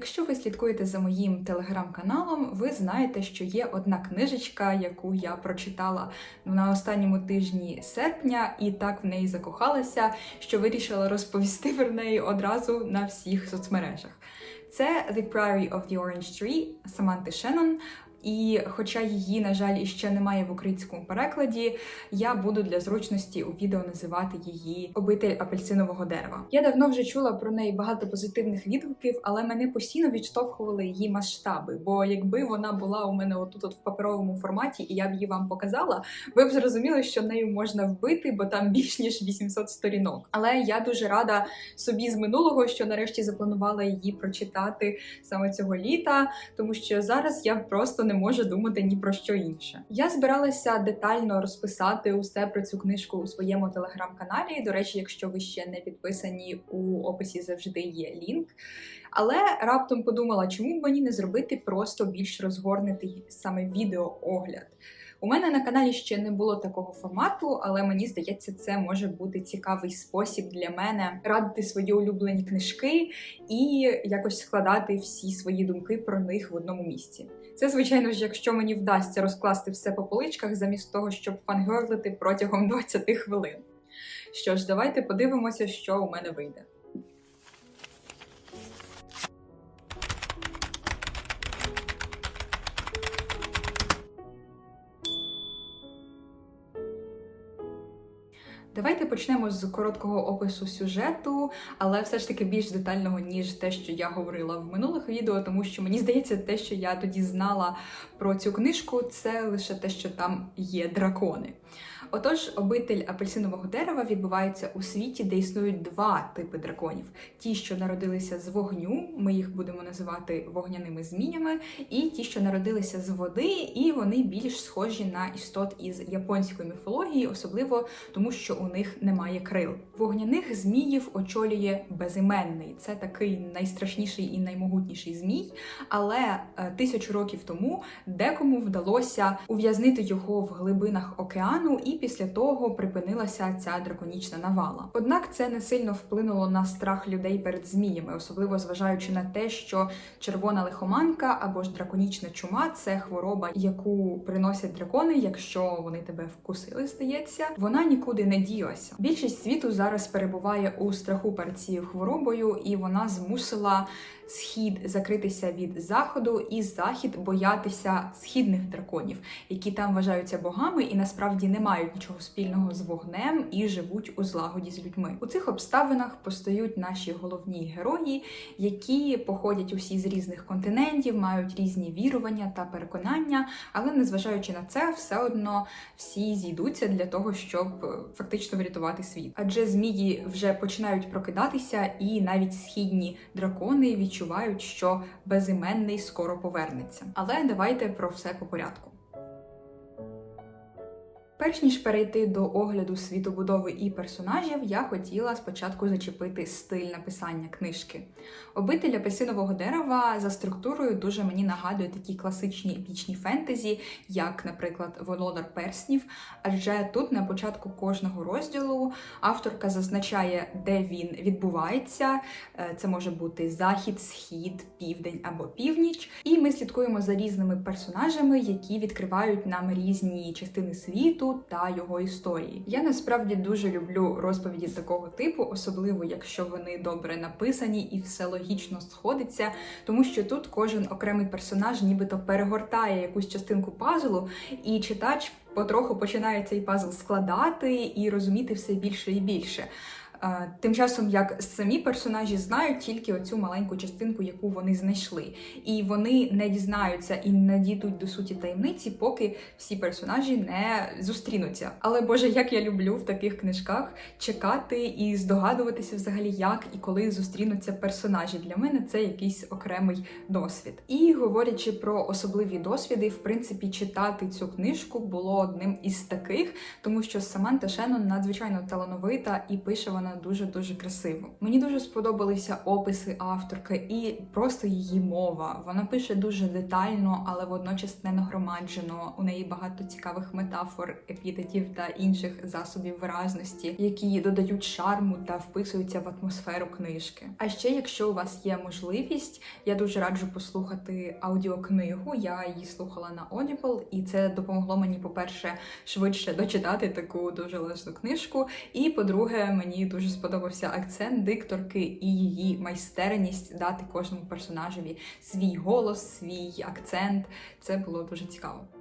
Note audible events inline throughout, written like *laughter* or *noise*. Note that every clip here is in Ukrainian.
Якщо ви слідкуєте за моїм телеграм-каналом, ви знаєте, що є одна книжечка, яку я прочитала на останньому тижні серпня, і так в неї закохалася, що вирішила розповісти про неї одразу на всіх соцмережах. Це The Priory of the Orange Tree Саманти Шеннон. І хоча її, на жаль, іще немає в українському перекладі, я буду для зручності у відео називати її обитель апельсинового дерева. Я давно вже чула про неї багато позитивних відгуків, але мене постійно відштовхували її масштаби. Бо якби вона була у мене отут от в паперовому форматі, і я б її вам показала, ви б зрозуміли, що нею можна вбити, бо там більш ніж 800 сторінок. Але я дуже рада собі з минулого, що нарешті запланувала її прочитати саме цього літа, тому що зараз я просто не може думати ні про що інше. Я збиралася детально розписати усе про цю книжку у своєму телеграм-каналі. До речі, якщо ви ще не підписані, у описі завжди є лінк. Але раптом подумала, чому б мені не зробити просто більш розгорнутий саме відеоогляд. У мене на каналі ще не було такого формату, але мені здається, це може бути цікавий спосіб для мене радити свої улюблені книжки і якось складати всі свої думки про них в одному місці. Це, звичайно ж, якщо мені вдасться розкласти все по поличках, замість того, щоб фангерлити протягом *laughs* 20 хвилин. Що ж, давайте подивимося, що у мене вийде. Давайте почнемо з короткого опису сюжету, але все ж таки більш детального, ніж те, що я говорила в минулих відео, тому що мені здається, те, що я тоді знала про цю книжку, це лише те, що там є дракони. Отож, обитель апельсинового дерева відбувається у світі, де існують два типи драконів: ті, що народилися з вогню, ми їх будемо називати вогняними зміями, і ті, що народилися з води, і вони більш схожі на істот із японської міфології, особливо тому, що у них немає крил. Вогняних зміїв очолює безіменний. Це такий найстрашніший і наймогутніший змій. Але е, тисячу років тому декому вдалося ув'язнити його в глибинах океану, і після того припинилася ця драконічна навала. Однак це не сильно вплинуло на страх людей перед зміями, особливо зважаючи на те, що червона лихоманка або ж драконічна чума це хвороба, яку приносять дракони, якщо вони тебе вкусили, здається, вона нікуди не ділася. Більшість світу зараз перебуває у страху перед цією хворобою, і вона змусила схід закритися від заходу, і захід боятися східних драконів, які там вважаються богами і насправді не мають нічого спільного з вогнем і живуть у злагоді з людьми. У цих обставинах постають наші головні герої, які походять усі з різних континентів, мають різні вірування та переконання, але незважаючи на це, все одно всі зійдуться для того, щоб е, фактично врятувати світ. Адже змії вже починають прокидатися, і навіть східні дракони відчувають, що безіменний скоро повернеться. Але давайте про все по порядку. Перш ніж перейти до огляду світобудови і персонажів, я хотіла спочатку зачепити стиль написання книжки. Обитель апельсинового дерева за структурою дуже мені нагадує такі класичні епічні фентезі, як, наприклад, Володар Перснів. Адже тут на початку кожного розділу авторка зазначає, де він відбувається. Е, Це може бути захід, схід, південь або північ. І ми слідкуємо за різними персонажами, які відкривають нам різні частини світу та його історії. Я насправді дуже люблю розповіді такого типу, особливо якщо вони добре написані і все логічно сходиться, тому що тут кожен окремий персонаж нібито перегортає якусь частинку пазлу, і читач потроху починає цей пазл складати і розуміти все більше і більше. Тим часом, як самі персонажі знають тільки оцю маленьку частинку, яку вони знайшли, і вони не дізнаються і не дійдуть до суті таємниці, поки всі персонажі не зустрінуться. Але Боже, як я люблю в таких книжках чекати і здогадуватися взагалі, як і коли зустрінуться персонажі. Для мене це якийсь окремий досвід. І говорячи про особливі досвіди, в принципі, читати цю книжку було одним із таких, тому що Саманта Шеннон надзвичайно талановита і пише вона написана дуже-дуже красиво. Мені дуже сподобалися описи авторки і просто її мова. Вона пише дуже детально, але водночас не нагромаджено. У неї багато цікавих метафор, епітетів та інших засобів виразності, які додають шарму та вписуються в атмосферу книжки. А ще, якщо у вас є можливість, я дуже раджу послухати аудіокнигу. Я її слухала на Audible, і це допомогло мені, по-перше, швидше дочитати таку дуже лесну книжку. І по-друге, мені дуже сподобався акцент дикторки і її майстерність дати кожному персонажеві свій голос, свій акцент. Це було дуже цікаво.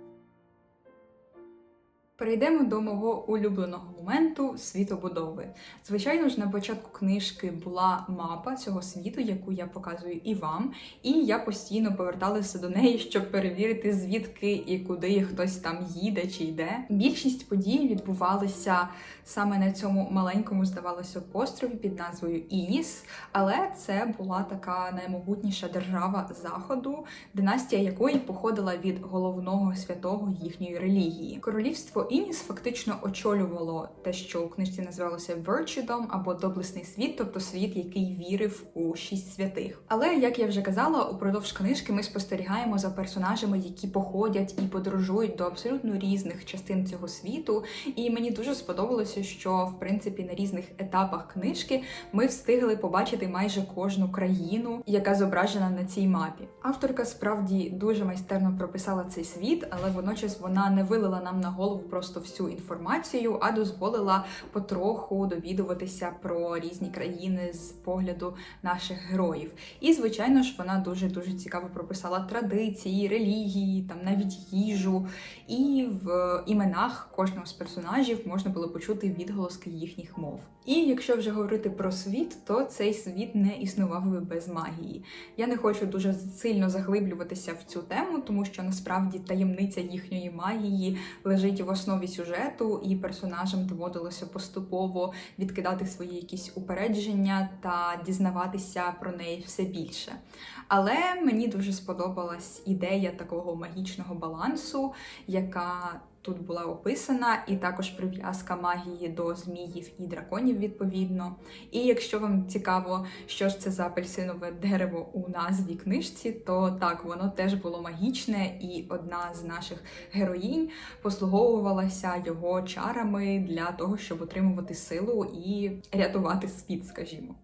Перейдемо до мого улюбленого моменту світобудови. Звичайно ж, на початку книжки була мапа цього світу, яку я показую і вам, і я постійно поверталася до неї, щоб перевірити, звідки і куди хтось там їде чи йде. Більшість подій відбувалися саме на цьому маленькому, здавалося, острові під назвою Ініс, але це була така наймогутніша держава заходу, династія якої походила від головного святого їхньої релігії. Королівство Ініс фактично очолювало те, що у книжці називалося Virtudom або доблесний світ, тобто світ, який вірив у шість святих. Але як я вже казала, упродовж книжки ми спостерігаємо за персонажами, які походять і подорожують до абсолютно різних частин цього світу. І мені дуже сподобалося, що в принципі на різних етапах книжки ми встигли побачити майже кожну країну, яка зображена на цій мапі. Авторка справді дуже майстерно прописала цей світ, але водночас вона не вилила нам на голову просто всю інформацію, а дозволила потроху довідуватися про різні країни з погляду наших героїв. І, звичайно ж, вона дуже дуже цікаво прописала традиції, релігії, там навіть їжу. І в іменах кожного з персонажів можна було почути відголоски їхніх мов. І якщо вже говорити про світ, то цей світ не існував би без магії. Я не хочу дуже сильно заглиблюватися в цю тему, тому що насправді таємниця їхньої магії лежить в основі сюжету, і персонажам доводилося поступово відкидати свої якісь упередження та дізнаватися про неї все більше. Але мені дуже сподобалась ідея такого магічного балансу, яка тут була описана, і також прив'язка магії до зміїв і драконів відповідно. І якщо вам цікаво, що ж це за апельсинове дерево у назві книжці, то так, воно теж було магічне, і одна з наших героїнь послуговувалася його чарами для того, щоб отримувати силу і рятувати світ, скажімо.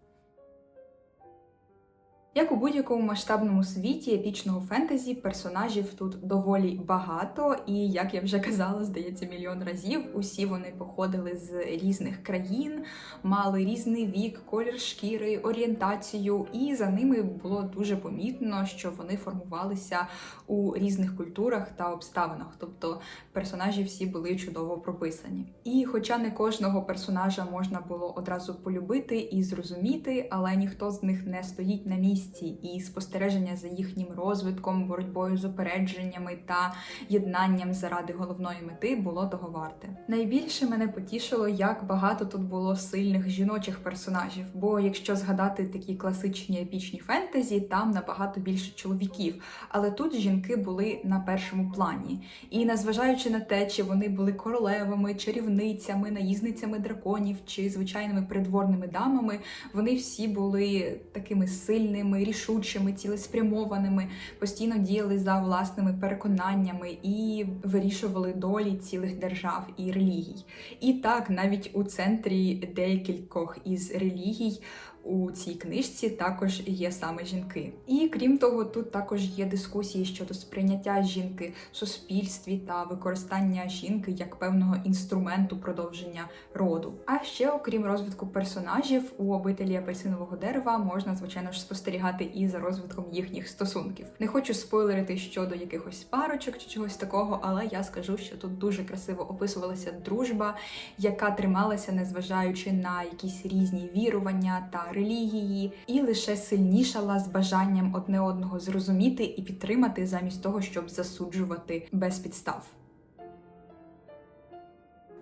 Як у будь-якому масштабному світі епічного фентезі, персонажів тут доволі багато, і як я вже казала, здається, мільйон разів. Усі вони походили з різних країн, мали різний вік, колір шкіри, орієнтацію, і за ними було дуже помітно, що вони формувалися у різних культурах та обставинах. Тобто персонажі всі були чудово прописані. І, хоча не кожного персонажа можна було одразу полюбити і зрозуміти, але ніхто з них не стоїть на місці і спостереження за їхнім розвитком, боротьбою з опередженнями та єднанням заради головної мети було того варте. Найбільше мене потішило, як багато тут було сильних жіночих персонажів. Бо якщо згадати такі класичні епічні фентезі, там набагато більше чоловіків. Але тут жінки були на першому плані. І незважаючи на те, чи вони були королевами, чарівницями, наїзницями драконів чи звичайними придворними дамами, вони всі були такими сильними рішучими, цілеспрямованими, постійно діяли за власними переконаннями і вирішували долі цілих держав і релігій. І так, навіть у центрі декількох із релігій у цій книжці також є саме жінки. І крім того, тут також є дискусії щодо сприйняття жінки в суспільстві та використання жінки як певного інструменту продовження роду. А ще, окрім розвитку персонажів, у обителі апельсинового дерева можна, звичайно ж, спостерігати і за розвитком їхніх стосунків. Не хочу спойлерити щодо якихось парочок чи чогось такого, але я скажу, що тут дуже красиво описувалася дружба, яка трималася, незважаючи на якісь різні вірування та релігії, і лише сильнішала з бажанням одне одного зрозуміти і підтримати замість того, щоб засуджувати без підстав.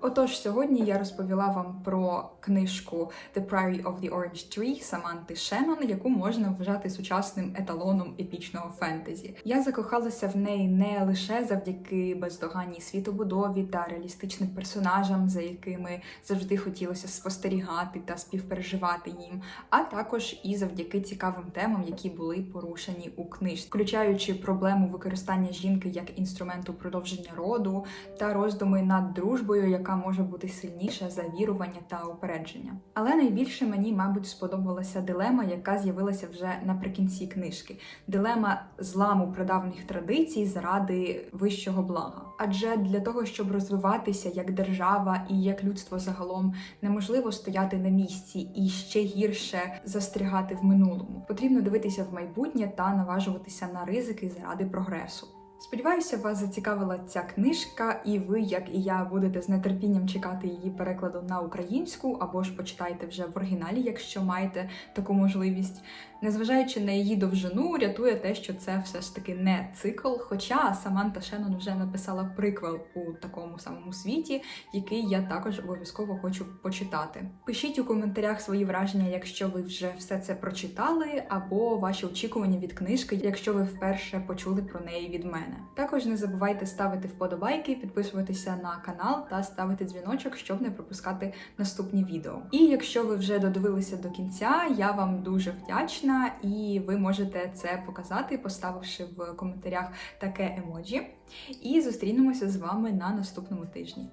Отож, сьогодні я розповіла вам про книжку The Priory of the Orange Tree Саманти Шеннон, яку можна вважати сучасним еталоном епічного фентезі. Я закохалася в неї не лише завдяки бездоганній світобудові та реалістичним персонажам, за якими завжди хотілося спостерігати та співпереживати їм, а також і завдяки цікавим темам, які були порушені у книжці, включаючи проблему використання жінки як інструменту продовження роду та роздуми над дружбою, яка може бути сильніша за вірування та упередження. Але найбільше мені, мабуть, сподобалася дилема, яка з'явилася вже наприкінці книжки: дилема зламу прадавніх традицій заради вищого блага. Адже для того, щоб розвиватися як держава і як людство загалом, неможливо стояти на місці і ще гірше застрягати в минулому. Потрібно дивитися в майбутнє та наважуватися на ризики заради прогресу. Сподіваюся, вас зацікавила ця книжка, і ви, як і я, будете з нетерпінням чекати її перекладу на українську або ж почитайте вже в оригіналі, якщо маєте таку можливість. Незважаючи на її довжину, рятує те, що це все ж таки не цикл. Хоча Саманта Шеннон вже написала приквел у такому самому світі, який я також обов'язково хочу почитати. Пишіть у коментарях свої враження, якщо ви вже все це прочитали, або ваші очікування від книжки, якщо ви вперше почули про неї від мене. Також не забувайте ставити вподобайки, підписуватися на канал та ставити дзвіночок, щоб не пропускати наступні відео. І якщо ви вже додивилися до кінця, я вам дуже вдячна, і ви можете це показати, поставивши в коментарях таке емоджі. І зустрінемося з вами на наступному тижні.